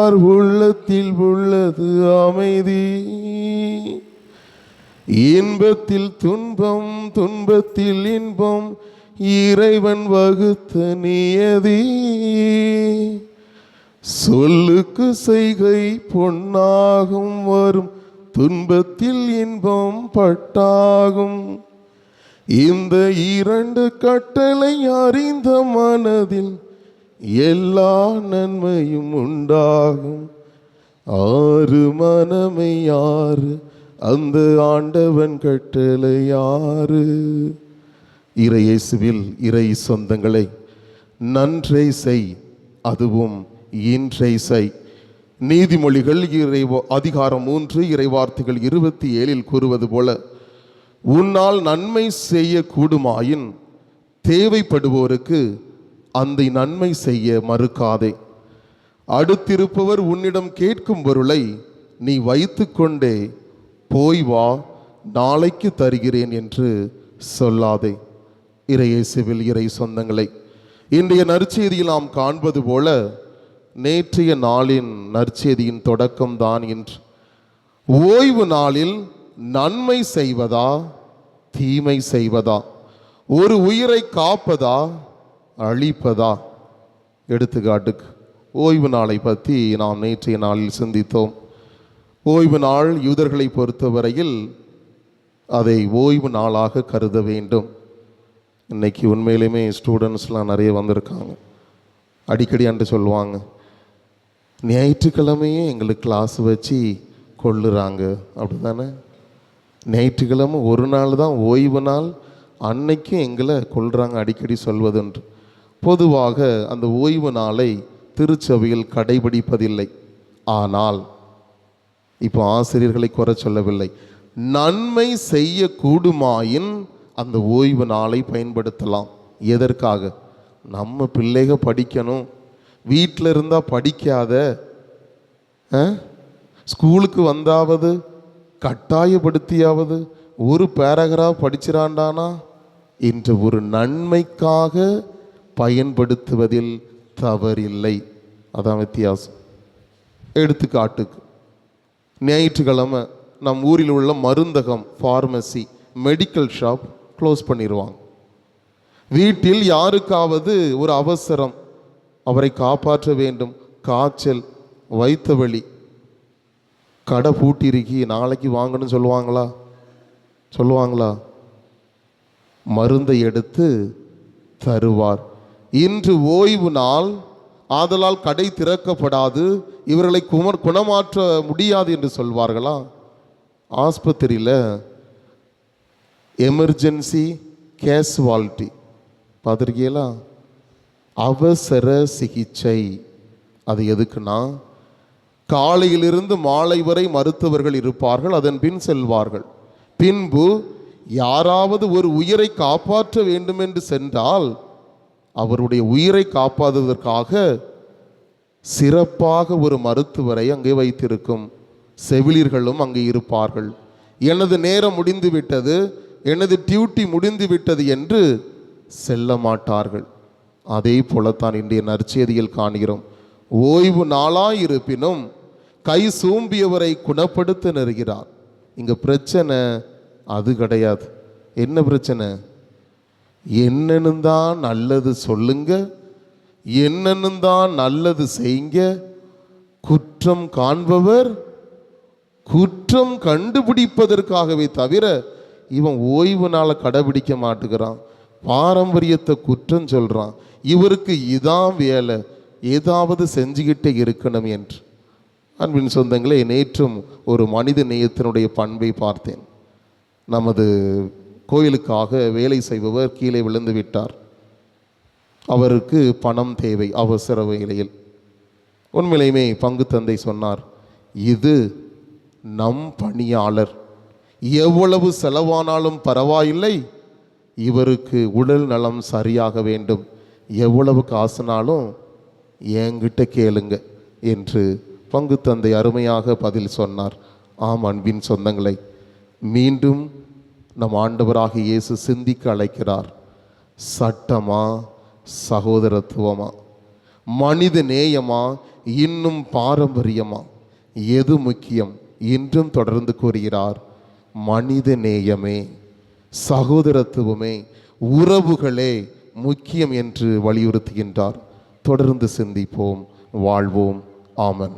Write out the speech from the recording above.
யார் உள்ளத்தில் உள்ளது அமைதி. இன்பத்தில் துன்பம் துன்பத்தில் இன்பம் இறைவன் வகுத்த நியதி. சொல்லுக்கு செய்கை பொன்னாகும் வரும் துன்பத்தில் இன்பம் பட்டாகும். இந்த இரண்டு கட்டளை அறிந்த மனதில் எல்லா நன்மையும் உண்டாகும். ஆறு மனமை யாரு? அந்த ஆண்டவன் கட்டளை யாரு? இறையேசுவில் இறை சொந்தங்களை நன்றை செய் அதுவும் இன்றை செய். நீதிமொழிகள் இறை அதிகாரம் மூன்று இறைவார்த்தைகள் இருபத்தி ஏழில் கூறுவது போல உன்னால் நன்மை செய்யக்கூடுமாயின் தேவைப்படுவோருக்கு அந்த நன்மை செய்ய மறுக்காதே. அடுத்திருப்பவர் உன்னிடம் கேட்கும் பொருளை நீ வைத்துக்கொண்டே போய் வா நாளைக்கு தருகிறேன் என்று சொல்லாதே. இறையேசுவில் இறை சொந்தங்களை. இன்றைய நற்செய்தியில் நாம் காண்பது போல நேற்றைய நாளின் நற்செய்தியின் தொடக்கம்தான் இன்று. ஓய்வு நாளில் நன்மை செய்வதா தீமை செய்வதா ஒரு உயிரை காப்பதா அழிப்பதா? எடுத்துக்காட்டுக்கு ஓய்வு நாளை பற்றி நாம் நேற்றைய நாளில் சிந்தித்தோம். ஓய்வு நாள் யூதர்களை பொறுத்தவரையில் அதை ஓய்வு நாளாக கருத வேண்டும். இன்னைக்கு உண்மையிலுமே ஸ்டூடெண்ட்ஸ்லாம் நிறைய வந்திருக்காங்க. அடிக்கடி அன்று சொல்லுவாங்க ஞாயிற்றுக்கிழமையே எங்களுக்கு கிளாஸ் வச்சு கொள்ளுறாங்க. அப்படி தானே ஞாயிற்றுக்கிழமை ஒரு நாள் தான் ஓய்வு நாள் அன்னைக்கும் எங்களை கொள்கிறாங்க அடிக்கடி சொல்வதுன்று. பொதுவாக அந்த ஓய்வு நாளை திருச்சபையில் கடைபிடிப்பதில்லை. ஆனால் இப்போ ஆசிரியர்களை குறை சொல்லவில்லை. நன்மை செய்ய கூடுமாயின் அந்த ஓய்வு நாளை பயன்படுத்தலாம். எதற்காக? நம்ம பிள்ளைக படிக்கணும். வீட்டில் இருந்தால் படிக்காத ஆ? ஸ்கூலுக்கு வந்தாவது கட்டாயப்படுத்தியாவது ஒரு பேராகிராஃப் படிச்சிராண்டானா? என்ற ஒரு நன்மைக்காக பயன்படுத்துவதில் தவறில்லை. அதான் வித்தியாசம். எடுத்துக்காட்டுக்கு ஞாயிற்றுக்கிழமை நம் ஊரில் உள்ள மருந்தகம் ஃபார்மசி மெடிக்கல் ஷாப் க்ளோஸ் பண்ணிடுவாங்க வீட்டில் யாருக்காவது ஒரு அவசரம் அவரை காப்பாற்ற வேண்டும். காய்ச்சல் வைத்த வழி கடை பூட்டிருக்கி நாளைக்கு வாங்கன்னு சொல்லுவாங்களா? சொல்லுவாங்களா? மருந்தை எடுத்து தருவார். இன்று ஓய்வு நாள் ஆதலால் கடை திறக்கப்படாது இவர்களை குமர் குணமாற்ற முடியாது என்று சொல்வார்களா? ஆஸ்பத்திரியில் எமர்ஜென்சி கேஸ்வாலிட்டி பார்த்துருக்கீங்களா? அவசர சிகிச்சை. அது எதுக்குன்னா காலையிலிருந்து மாலை வரை மருத்துவர்கள் இருப்பார்கள் அதன் பின் செல்வார்கள். பின்பு யாராவது ஒரு உயிரை காப்பாற்ற வேண்டும் என்று சென்றால் அவருடைய உயிரை காப்பாததற்காக சிறப்பாக ஒரு மருத்துவரை அங்கே வைத்திருக்கும் செவிலியர்களும் அங்கே இருப்பார்கள். எனது நேரம் முடிந்து விட்டது எனது டியூட்டி முடிந்து விட்டது என்று செல்ல மாட்டார்கள். அதே போலத்தான் இன்றைய நற்செய்தியில் காண்கிறோம். ஓய்வு நாளாயிருப்பினும் கை சூம்பியவரை குணப்படுத்த நெருகிறார். இங்கே பிரச்சனை அது கிடையாது. என்ன பிரச்சனை? என்னன்னு தான் நல்லது சொல்லுங்க என்னன்னு தான் நல்லது செய்யுங்க. குற்றம் காண்பவர் குற்றம் கண்டுபிடிப்பதற்காகவே தவிர இவன் ஓய்வு நாளை கடைபிடிக்க மாட்டுகிறான். பாரம்பரியத்தை குற்றம் சொல்கிறான் இவருக்கு இதான் வேலை ஏதாவது செஞ்சுக்கிட்டே இருக்கணும் என்று. அன்பின் சொந்தங்களே நேற்றும் ஒரு மனித நேயத்தினுடைய பண்பை பார்த்தேன். நமது கோயிலுக்காக வேலை செய்பவர் கீழே விழுந்து விட்டார். அவருக்கு பணம் தேவை அவசர வேலையில் உண்மையிலுமே பங்கு தந்தை சொன்னார் இது நம் பணியாளர். எவ்வளவு செலவானாலும் பரவாயில்லை. இவருக்கு உடல் நலம் சரியாக வேண்டும். எவ்வளவு காசுனாலும் என்கிட்ட கேளுங்க என்று பங்கு தந்தை அருமையாக பதில் சொன்னார். ஆம் அன்பின் சொந்தங்களை மீண்டும் நம் ஆண்டவராக இயேசு சிந்திக்க அழைக்கிறார். சட்டமா சகோதரத்துவமா? மனித நேயமா இன்னும் பாரம்பரியமா? எது முக்கியம்? இன்றும் தொடர்ந்து கூறுகிறார் மனித நேயமே சகோதரத்துவமே உறவுகளே முக்கியம் என்று வலியுறுத்துகின்றார். தொடர்ந்து சிந்திப்போம் வாழ்வோம். ஆமன்.